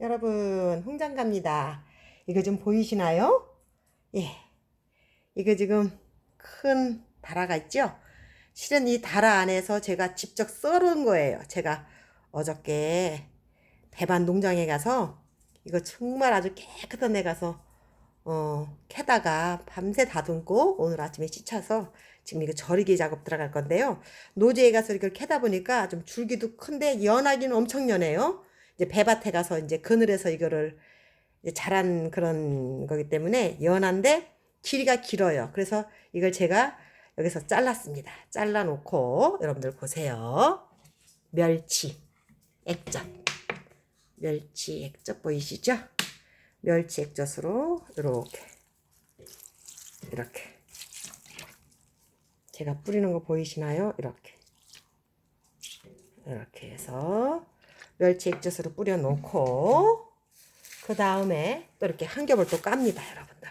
여러분, 홍장 갑니다. 이거 좀 보이시나요? 예. 이거 지금 큰 다라가 있죠? 실은 이 다라 안에서 제가 직접 썰은 거예요. 제가 어저께 배반 농장에 가서 이거 정말 아주 깨끗한 데 가서 어, 캐다가 밤새 다듬고 오늘 아침에 씻어서 지금 이거 절이기 작업 들어갈 건데요. 노지에 가서 이걸 캐다 보니까 좀 줄기도 큰데 연하기는 엄청 연해요. 이제 배밭에 가서 이제 그늘에서 이거를 이제 자란 그런 거기 때문에 연한데 길이가 길어요. 그래서 이걸 제가 여기서 잘랐습니다. 잘라 놓고 여러분들 보세요. 멸치, 액젓. 멸치 액젓 보이시죠? 멸치 액젓으로 이렇게 이렇게 제가 뿌리는 거 보이시나요? 이렇게 이렇게 해서 멸치 액젓으로 뿌려 놓고 그 다음에 또 이렇게 한 겹을 또 깝니다, 여러분들.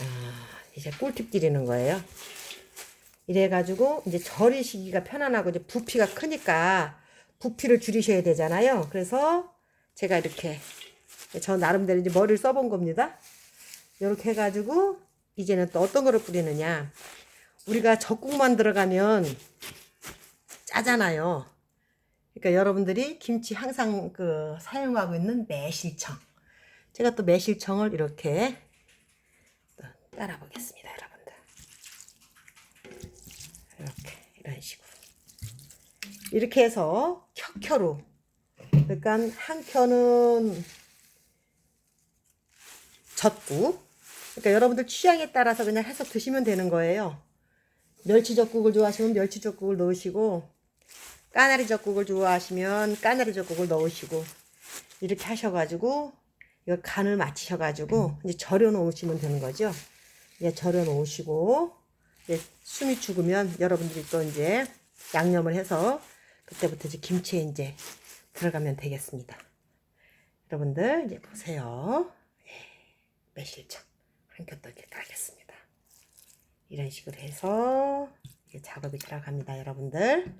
아, 이제 꿀팁 드리는 거예요. 이래가지고 이제 절이시기가 편안하고 이제 부피가 크니까 부피를 줄이셔야 되잖아요. 그래서 제가 이렇게 저 나름대로 이제 머리를 써본 겁니다. 이렇게 해가지고 이제는 또 어떤 거를 뿌리느냐. 우리가 젖국만 들어가면 짜잖아요. 그러니까 여러분들이 김치 항상 그 사용하고 있는 매실청. 제가 또 매실청을 이렇게 또 따라 보겠습니다, 여러분들. 이렇게 이런 식으로. 이렇게 해서 켜켜로. 그러니까 한 켜는 젖국. 그러니까 여러분들 취향에 따라서 그냥 해서 드시면 되는 거예요. 멸치젓국을 좋아하시면 멸치젓국을 넣으시고 까나리 젓국을 좋아하시면 까나리 젓국을 넣으시고 이렇게 하셔가지고 이거 간을 맞추셔가지고 이제 절여 놓으시면 되는 거죠. 이제 절여 놓으시고 이제 숨이 죽으면 여러분들이 또 이제 양념을 해서 그때부터 이제 김치에 이제 들어가면 되겠습니다. 여러분들 이제 보세요. 예, 매실청 한겹더 이렇게 깔겠습니다. 이런 식으로 해서 작업이 들어갑니다, 여러분들.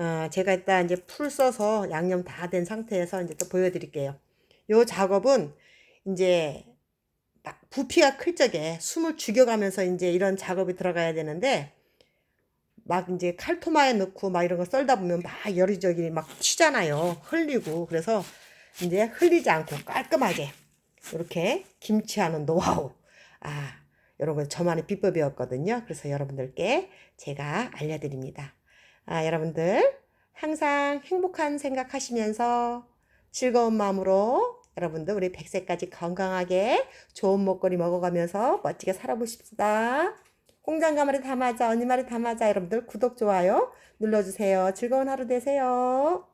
아, 제가 일단 이제 풀 써서 양념 다 된 상태에서 이제 또 보여드릴게요. 요 작업은 이제 막 부피가 클 적에 숨을 죽여가면서 이제 이런 작업이 들어가야 되는데 막 이제 칼토마에 넣고 막 이런 거 썰다 보면 막 여기저기 막 튀잖아요. 흘리고 그래서 이제 흘리지 않고 깔끔하게 이렇게 김치하는 노하우 아 이런 거 저만의 비법이었거든요. 그래서 여러분들께 제가 알려드립니다. 아, 여러분들 항상 행복한 생각하시면서 즐거운 마음으로 여러분들 우리 100세까지 건강하게 좋은 먹거리 먹어가면서 멋지게 살아보십시다. 홍장가 다 맞아, 언니 다 맞아. 여러분들 구독, 좋아요 눌러주세요. 즐거운 하루 되세요.